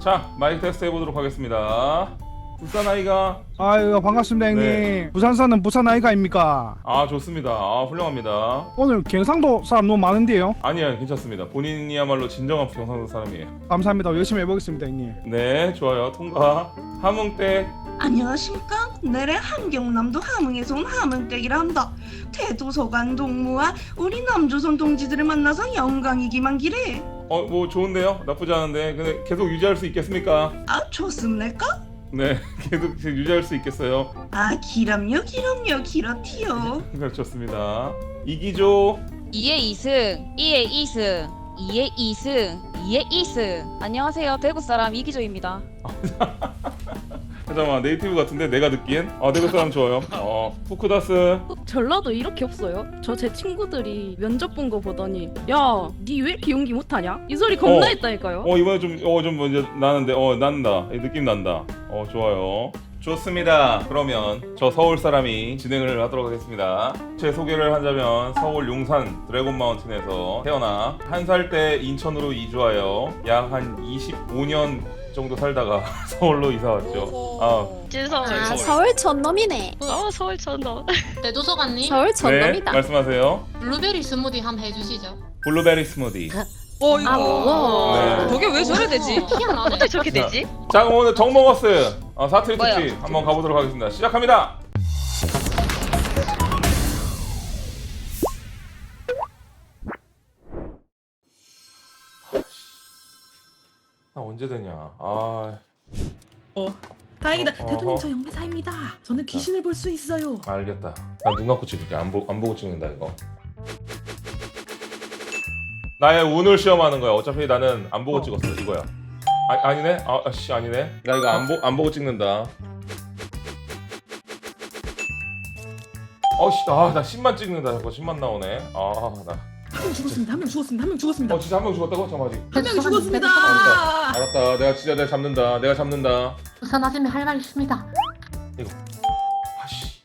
자 마이크 테스트 해보도록 하겠습니다. 부산 아이가 아유 반갑습니다 형님 네. 부산 사는 부산 아이가입니까 아 좋습니다. 아 훌륭합니다. 오늘 경상도 사람 너무 많은데요 아니야 괜찮습니다. 본인이야말로 진정한 경상도 사람이에요. 감사합니다 열심히 해보겠습니다 형님 네 좋아요 통과. 함흥댁 안녕하십니까? 내래 함경남도 함흥에서 온 함흥댁이라 한다. 대도서관 동무와 우리 남조선 동지들을 만나서 영광이기만 기래. 어 뭐 좋은데요? 나쁘지 않은데 근데 계속 유지할 수 있겠습니까? 아 좋습니까? 네 계속 유지할 수 있겠어요. 아 기람요 기람요 기렇디요. 네, 좋습니다. 이기조 2의 2승, 2의 2승, 2의 2승, 2의 2승. 안녕하세요. 대구 사람 이기조입니다. 잠깐만 네이티브 같은데 내가 듣기엔 아 내가 사람 좋아요. 어 후쿠다스 전라도 이렇게 없어요? 저 제 친구들이 면접 본 거 보더니 야, 니 왜 이렇게 연기 못하냐? 이 소리 겁나 어. 했다니까요. 어 이번에 좀어좀 먼저 나는데 어 난다 이 느낌 난다 어 좋아요 좋습니다 그러면 저 서울 사람이 진행을 하도록 하겠습니다 제 소개를 하자면 서울 용산 드래곤 마운틴에서 태어나 한 살 때 인천으로 이주하여 약 한 25년 정도 살다가 서울로 이사 왔죠 아 주성. 아 서울 촌놈이네. 어 서울 천도. 네, 도서관님 서울 네 촌놈이다. 말씀하세요 블루베리 스무디 한번 해주시죠. 블루베리 스무디 어아 뭐? 네. 저게 왜 저래 되지? 희한하네. 어떻게 저렇게 되지? 자 그럼 오늘 정먹어스 어, 사투리? 특집 한번 가보도록 하겠습니다 시작합니다 언제 되냐? 아. 다행이다. 어, 대통령 어허. 저 영매사입니다. 저는 귀신을 볼 수 있어요. 알겠다. 나 눈 감고 찍을게. 안, 보, 안 보고 찍는다 이거. 나의 운을 시험하는 거야. 어차피 나는 안 보고 어. 찍었어. 이거야. 아, 아니네? 아씨 아니네? 나 이거 안, 보, 안 보고 찍는다. 어씨 아 나 10만 찍는다. 자꾸 10만 나오네. 아 나 한 명 죽었습니다. 한 명 죽었습니다. 한 명 죽었습니다. 어 진짜 한 명 죽었다고? 잠깐만 아직 한명 죽었습니다. 알았다 알았다 내가 진짜 내가 잡는다 내가 잡는다 부산 아줌마 할말 있습니다. 아씨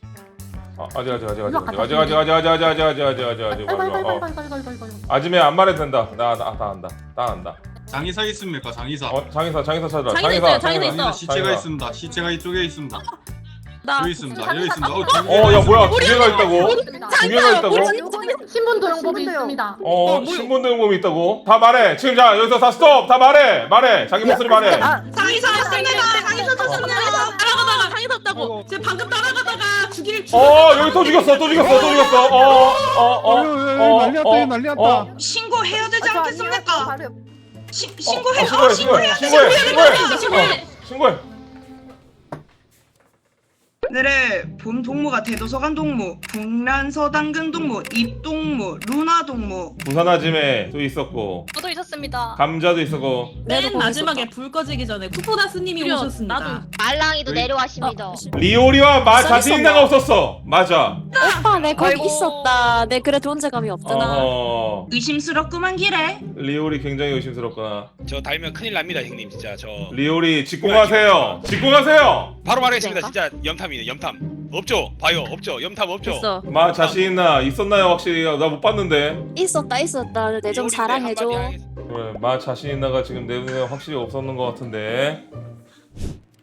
아 아직 아직 아직 아직 아직 아직 아직 아직 아직 아직 아직 아직 아직 아직 아직 아이고 아이고 어. 아이고 아이고 아이고 아이고. 아줌에 안 말해도 된다 나나다 안다 다 안다 장의사 있습니까? 장의사. 어 장의사 장의사 찾아라 장의사 있어요, 장의사. 장의사 시체가 장의사. 있습니다. 시체가 이쪽에 있습니다. 나 여기 있습니다. 여기 있습니다. 어, 어야 뭐야 두 개가 있다고 두 개가 있다고 신분 도용법이 있습니다. 어 신분도 용범이 있다고 다 말해 지금 자 여기서 다 스톱 다 말해 말해 자기 목소리 말해 장의사 왔습니다. 장의사 졌습니다. 따라가다가 강이 섰다고. 제가 방금 따라가다가 죽일 죽. 어 여기 또 죽였어 또 죽였어 또 죽였어 어 어 어 어휴 난리 났다 난리 났다 신고해야 되지 않겠습니까? 시, 어, 신고해. 어, 신고해 신고해 신고해 신고해 신고해. 신고해 내래 본 동무가 대도서관 동무, 북란서 당근 동무, 입 동무, 루나 동무. 부산 아짐에 또 있었고 저도 있었습니다. 감자도 있었고 맨 마지막에 불 꺼지기 전에 쿠포다스님이 그래요, 오셨습니다. 나도. 말랑이도 우리- 내려왔습니다. 리오리와 마 있었나? 없었어 맞아 오빠 내 거기 아이고. 있었다. 내 그래 존재감이 없잖아. 어허 의심스럽구만 기래. 리오리 굉장히 의심스럽구나 저 달면 큰일 납니다 형님 진짜 저 리오리 직공하세요 직공하세요 바로 말하겠습니다. 진짜 염탐이네 염탐. 없죠? 봐요 없죠? 염탐 없죠? 있어. 마 자신 있나? 있었나요 확실히? 나 못 봤는데. 있었다 있었다. 내좀 하겠- 그래 마 자신 있나가 지금 내 눈에 확실히 없었는 것 같은데.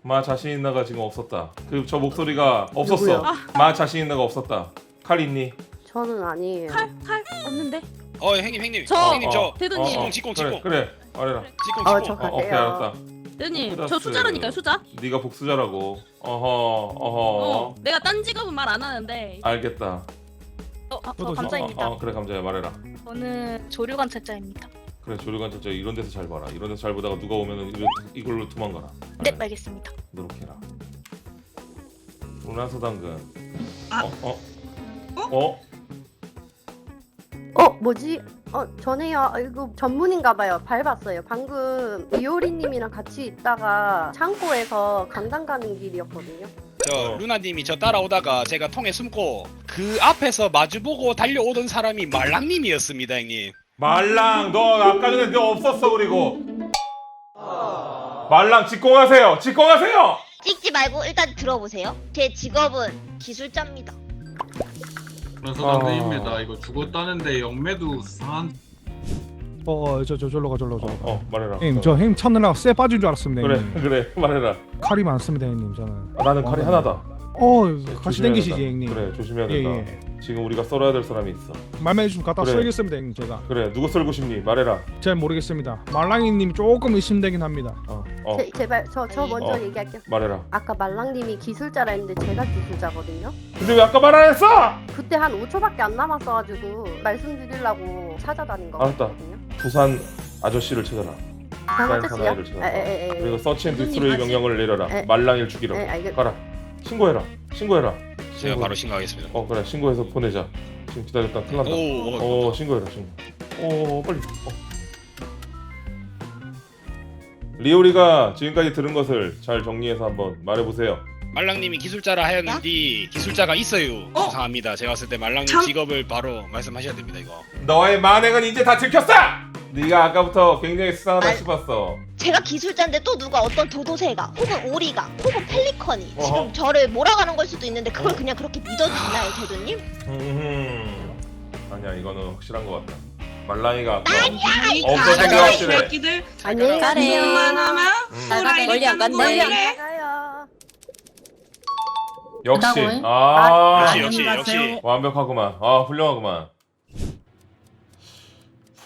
마 자신 있나가 지금 없었다. 그 저 목소리가 없었어. 마 자신 있나가 없었다. 칼 있니? 저는 아니에요. 칼, 칼 없는데. 어 형님 형님. 저- 형님 저 어, 대도님. 직공 직공 그래 직공 그래. 말해라. 직공 어, 직공 저- 어, 오케이 알았다 대님, 저 쿠다스. 수자라니까요, 수자. 네가 복수자라고 어허 어. 어허 내가 딴 직업은 말 안 하는데. 알겠다 어, 저 저도 감사입니다. 어, 어, 그래 감자야 말해라 저는 조류 관찰자입니다. 그래 조류관 저저 이런 데서 잘 봐라 이런 데서 잘 보다가 누가 오면은 이거, 이걸로 도망가라 네, 그래, 알겠습니다. 그렇게 해라 루나소 당근 아. 어? 어? 어? 어? 어 뭐지? 어 전에요. 이거 전문인가봐요. 밟았어요. 방금 이효리님이랑 같이 있다가 창고에서 강당 가는 길이었거든요. 저 어. 루나님이 저 따라오다가 제가 통에 숨고 그 앞에서 마주보고 달려오던 사람이 말랑님이었습니다 형님 말랑 너 아까 전에 너 없었어 그리고 말랑 직공하세요 직공하세요 찍지 말고 일단 들어보세요. 제 직업은 기술자입니다. 그래서 아. 당근입니다. 이거 죽었다는데 영매도 수상한. 어저 저 절로 가 절로 어, 저. 어 말해라. 형님 어. 저 형님 찾느라 쇠 빠진 줄 알았습니다. 그래 형님. 그래 말해라. 칼이 많습니다 형님 저는. 아, 나는 칼이 어, 하나다. 어 같이 조심해야 땡기시지 된다. 형님. 그래 조심해야 예, 된다. 예. 지금 우리가 썰어야 될 사람이 있어. 말만 해주면 갖다 그래. 써야겠습니다 형님 제가. 그래 누구 썰고 싶니? 말해라. 잘 모르겠습니다. 말랑이님 조금 의심되긴 합니다. 어, 어 제, 제발 저 저 먼저 어. 얘기할게요. 말해라. 아까 말랑님이 기술자라 했는데 제가 기술자거든요. 근데 왜 아까 말 안 했어? 그때 한 5초밖에 안 남았어가지고 말씀드리려고 찾아다닌 알았다. 거거든요. 부산 아저씨를 찾아라. 부산 아저씨요? 사나이를 찾아라. 에에에. 그리고 서치 앤 무슨 디스트로이 일 하지? 명령을 내려라. 에. 말랑이를 죽이라. 네, 알겠. 가라. 신고해라. 신고해라. 제가 바로 신고하겠습니다. 어 그래 신고해서 보내자. 지금 기다렸다 큰일 난다. 오, 오, 어 신고해라 신고. 어 빨리. 어. 리오리가 지금까지 들은 것을 잘 정리해서 한번 말해보세요. 말랑님이 기술자라 하였는데 기술자가 있어요. 어? 이상합니다. 제가 봤을 때 말랑님 참- 직업을 바로 말씀하셔야 됩니다. 이거. 너의 만행은 이제 다 들켰어. 네가 아까부터 굉장히 수상하다 아. 싶었어. 제가 기술자인데 또 누가 어떤 도도새가 혹은 오리가 혹은 펠리컨이 어허. 지금 저를 몰아가는 걸 수도 있는데 그걸 그냥 그렇게 믿어주나요, 대도님? 음. 아니야 이거는 확실한 것 같다. 말랑이가 아까 이 어, 가짜 확실해. 새끼들. 그만 하면 음. 후라이를 멀리 안. 거래. 가요. 역시 간다고요? 아 역시 역시 역시. 완벽하구만. 아 훌륭하구만.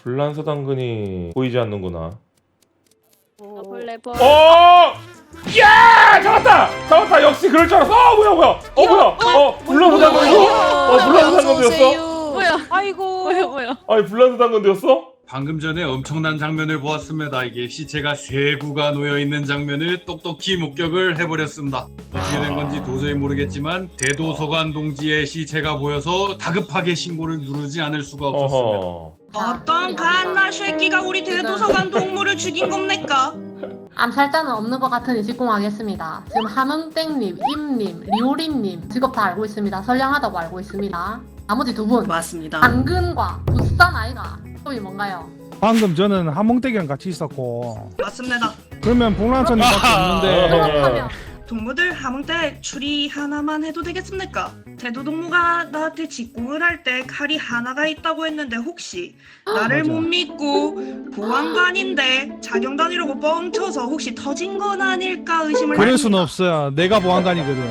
불란서 당근이 보이지 않는구나. 블레버. 어! 야! 잡았다! 잡았다! 역시 그럴 줄 알았어! 어, 뭐야, 뭐야! 어, 뭐야! 어, 불란서 당근이었어? 어, 불란서 당근이었어? 뭐야? 아이고. 뭐야 뭐야? 아니, 불란서 당근이었어? 방금 전에 엄청난 장면을 보았습니다. 이게 시체가 세 구가 놓여 있는 장면을 똑똑히 목격을 해버렸습니다. 어떻게 된 건지 도저히 모르겠지만 대도서관 동지의 시체가 보여서 다급하게 신고를 누르지 않을 수가 없었습니다. 어허. 어떤 갓나 새끼가 우리 대도서관 동물을 죽인 겁니까? 암살자는 없는 것 같으니 직공하겠습니다. 지금 함흥땡님, 임님, 리오리님 직업 다 알고 있습니다. 선량하다고 알고 있습니다. 나머지 두 분, 맞습니다. 당근과 부산 아이가 또이 뭔가요? 방금 저는 하몽댁이랑 같이 있었고 맞습니다. 그러면 봉란천님밖에 없는데 그렇다면 동무들 함흥 때 추리 하나만 해도 되겠습니까? 대도동무가 나한테 직공을 할 때 칼이 하나가 있다고 했는데 혹시 나를 맞아. 못 믿고 보안관인데 자경단이라고 뻥쳐서 혹시 터진 건 아닐까 의심을 그럴. 수는 없어요. 내가 보안관이거든.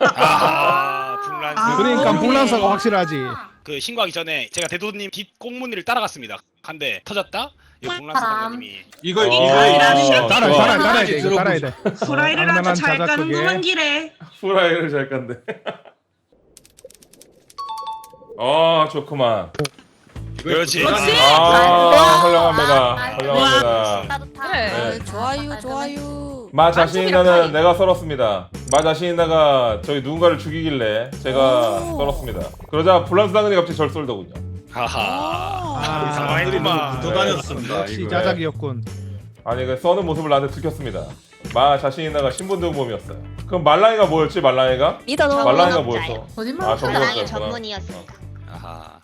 아. 아, 그러니까 네. 봉란사가 확실하지. 그 신고하기 전에 제가 대도님 뒷공문을 따라갔습니다. 한데 터졌다? 이거 불란서 사람. 당근님이 이걸 어, 이걸 따라 좋아. 따라 따라야 돼. 이거 따라야 돼. 후라이를 아주 잘 까는구만 속에. 기래. 후라이를 잘 깐대. 아, 좋구만. 그렇지. 아, 훌륭합니다. 훌륭합니다. 따뜻한 그래. 네. 좋아요 좋아요. 마 자신 안쪽이랑 있나는 팔이. 내가 썰었습니다. 마 자신 있나가 저희 누군가를 죽이길래 제가 오. 썰었습니다. 그러자 불란스 당근이 갑자기 절 썰더군요. 하하. 아, 상황했구만. 붙어 다녔습니다. 역시 이거에. 자작이었군. 아니 그 써는 모습을 나한테 들켰습니다. 마 자신 있나가 신분등본이었어요. 그럼 말랑이가 뭐였지? 말랑이가? 믿어. 말랑이가. 뭐였어? 거짓말 아, 전문업자였구나. 전문이었습니다. 아하.